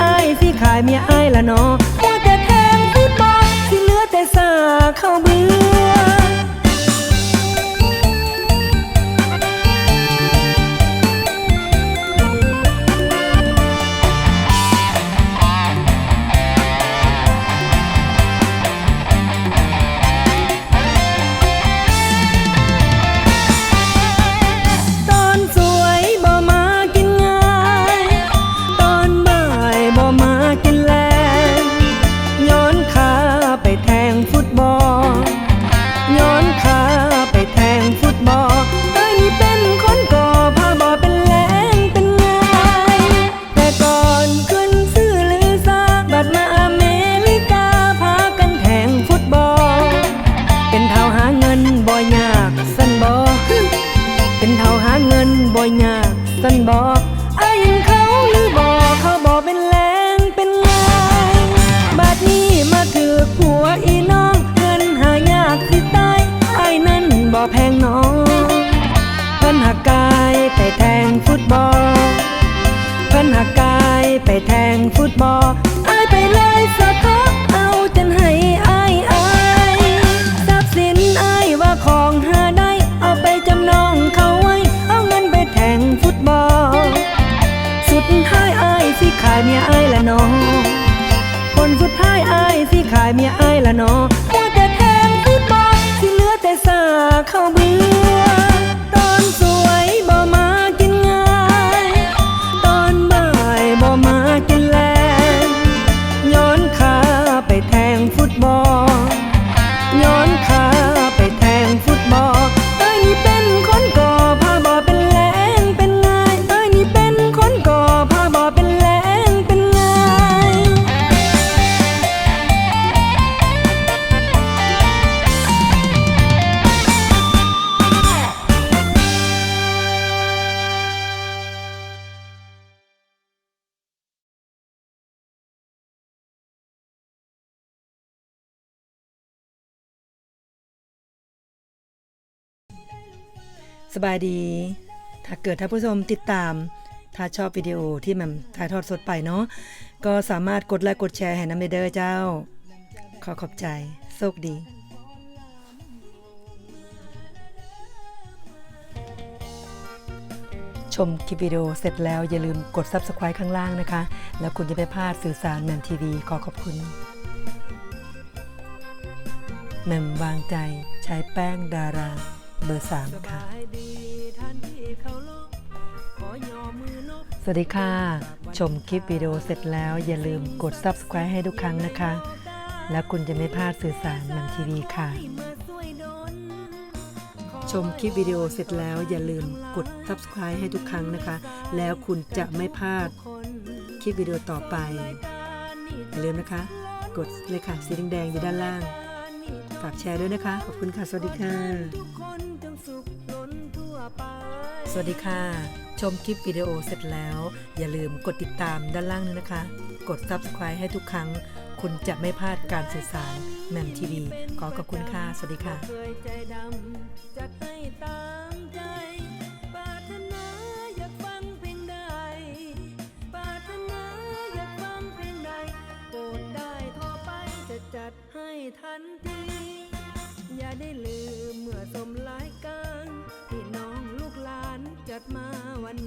อายสิขายเมียอายละน้องมัวแต่แทงฟุตบอลสิเหลือแต่สาเข้าเบื่อ กันบอกไอ้ยินเขาหรือบอกเขาบอกเป็นแรงเป็นไงบัดนี้มาถือผัวอีน้องเงินหายากสิตายไอ้นั่นบ่แพงน้องเพิ่นหักกายไปแทงฟุตบอลเพิ่นหักกายไปแทงฟุตบอลอายไปเลยส ขายเมียอายละน้อมัวแต่แทงฟุตบอลสิเหลือแต่สาเข้าเบื่อ สบายดี ถ้าเกิดท่านผู้ชมติดตาม ถ้าชอบวิดีโอที่แหมันถ่ายทอดสดไปเนาะ ก็สามารถกดไลค์กดแชร์ให้น้ำเด้อเจ้า ขอขอบใจ โชคดีชมคลิปวิดีโอเสร็จแล้วอย่าลืมกด Subscribe ข้างล่างนะคะ แล้วคุณจะไม่พลาดสื่อสารแมมทีวีขอขอบคุณ แมมวางใจใช้แป้งดารา เบอร์3ค่ะ สวัสดีค่ะ ชมคลิปวิดีโอเสร็จแล้วอย่าลืมกด Subscribe ให้ทุกครั้งนะคะ แล้วคุณจะไม่พลาดสื่อสารแหมมทีวีค่ะ ชมคลิปวิดีโอเสร็จแล้วอย่าลืมกด subscribe ให้ทุกครั้งนะคะ แล้วคุณจะไม่พลาดคลิปวิดีโอต่อไปอย่าลืมนะคะ กดเลยค่ะสีแดงๆอยู่ด้านล่าง ฝากแชร์ด้วยนะคะ ขอบคุณค่ะ สวัสดีค่ะ สวัสดีค่ะ ชมคลิปวิดีโอเสร็จแล้ว อย่าลืมกดติดตามด้านล่างนี้นะคะ กด subscribe ให้ทุกครั้ง คุณจะไม่พลาดการสื่อสารแหม่มทีวีขอขอบคุณค่ะ สวัสดีค่ะ จดมาวัน